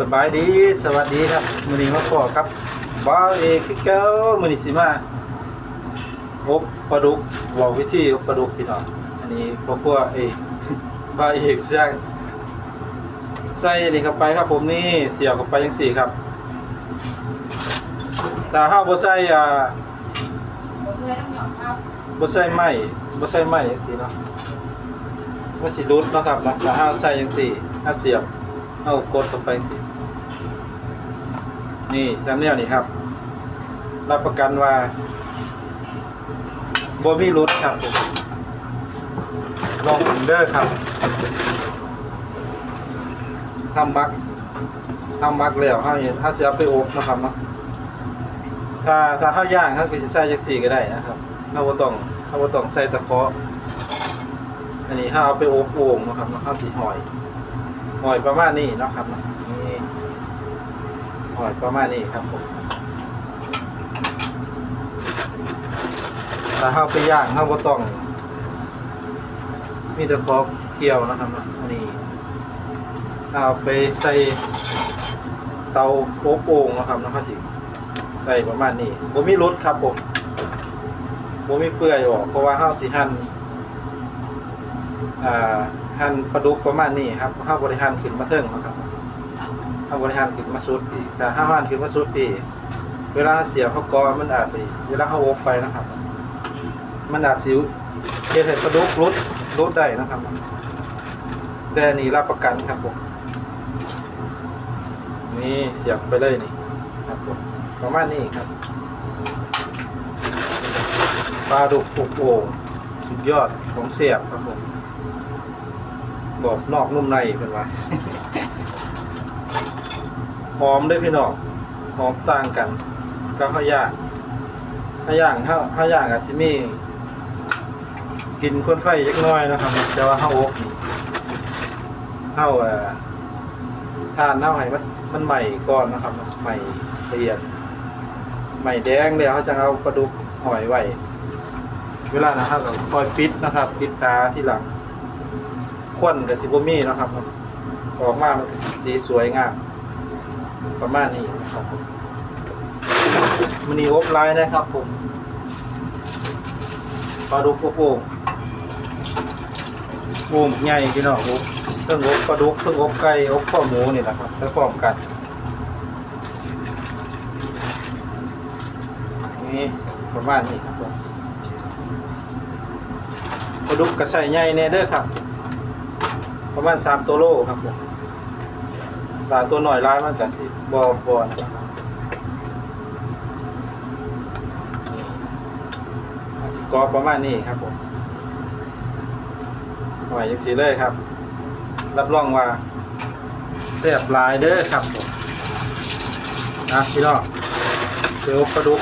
สบายดีสวัสดีครับมือนี้มาพอครับบ้าเอกเก้ามือนี้สิมาอบปลาดุกบอกวิธีอบปลาดุกพี่น้องอันนี้พ่อครัวเอกบ้าเอกใส่ใส่นี่เข้าไปครับผมนี่เสียบเข้าไปยังสี่ครับถ้าเฮาบ่ใส่อ่าบบ่ใส่ไม้บ่ใส่ไม้จังซี่เนาะมันสิรุดนะครับนะถ้าเฮาใส่จังซี่ถ้าเสียบเฮากดเข้าไปจังซี่ นี่จำแนวนี่ครับ รับประกันว่าบ่มีรุดครับผมลองผมเด้อครับทำมักทำมักแล้วเฮาเห็นเฮาสิเอาไปอบเนะครับเนาะถ้าถ้าเฮาย่างเฮาก็สิใส่จังซี่ก็ได้นะครับเราบ่ต้องเราบ่ต้องใส่ตะเคาะอันนี้ถ้าเอาไปอบโอ่งนะครับเนาะเอาสีหอย หอยประมาณนี้นะครับเนาะ อยประมาณนี้ครับผมถ้าเอาไปย่างเราบ่ต้อง มีตะคาะเกี่ยวนะครับนะอันนี้เอาไปใส่เตาอบโอ่งนะครับนะครับสิใส่ประมาณนี้บ่มีรสครับผมบ่มีเปื่อยออกเพราะว่าเฮาสิหั่นอ่าหั่นปลาดุกประมาณนี้ครับเฮาบ่ได้หั่นขึ้นมาเทิงนะครับ เฮาบ่ได้หั่นขึ้นมาสุดอีกแต่ถ้าหั่นขึ้นมาสุดอีกเวลาเสียบเขากอมันอาจสิเวลาเฮาอบไปนะครับ มันอาจสิวเฮ็ดให้ปลาดุกหลุดหลุดได้นะครับ แต่นี่รับประกันครับผมนี่เสียบไปเลยนี่ครับผมประมาณนี้ครับปลาดุกปุกโอ่งสุดยอดของเสียบครับผมบอกนอกนุ่มในเป็นว่า หอมด้วยพี่น้องหอมต่างกันกับข้าวย่างข้าวย่างข้าวข้าวย่างกับซิมี่กินคนไฟเล็กน้อยนะครับแต่ว่าข้าวอบนี่ข้าวอ่อทานข้าวให้มันมันใหม่ก่อนนะครับใหม่ละเอียดใหม่แดงเดี๋ยวเขาจะเอาปลาดุกหอยไว้เวลานะครับคอยปิดนะครับปิดตาที่หลังควนกับซิบมี่นะครับออกมามันสีสวยงาม ประมาณนี้นะครับผมมันนี่อบลายนะครับผมปลาดุกโอ่งโอ่งใหญ่พี่น้องอบเครื่องอบปลาดุกเครื่องอบไก่อบข้อหมูนี่นะครับแล้วพร้อมกันนี่ประมาณนี้ครับผมปลาดุกกระใส่ใหญ่แน่เด้อครับ ประมาณสามตัวโลครับผม หลายตัวหน่อยร้ายมันกันสิบอบอนะครับนี่อาสิกอบประมาณนี้ครับผมหอยยังสีเลยครับ รับรองว่าแซ่บลายเด้อครับผมนะพี่น้องเดี๋ยวปลาดุก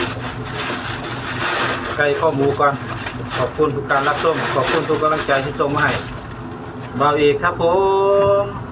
ไก่ข้อหมูก่อน ขอบคุณทุกการรับชมขอบคุณทุกกำลังใจที่ส่งมาให้บ่าวเอกครับผม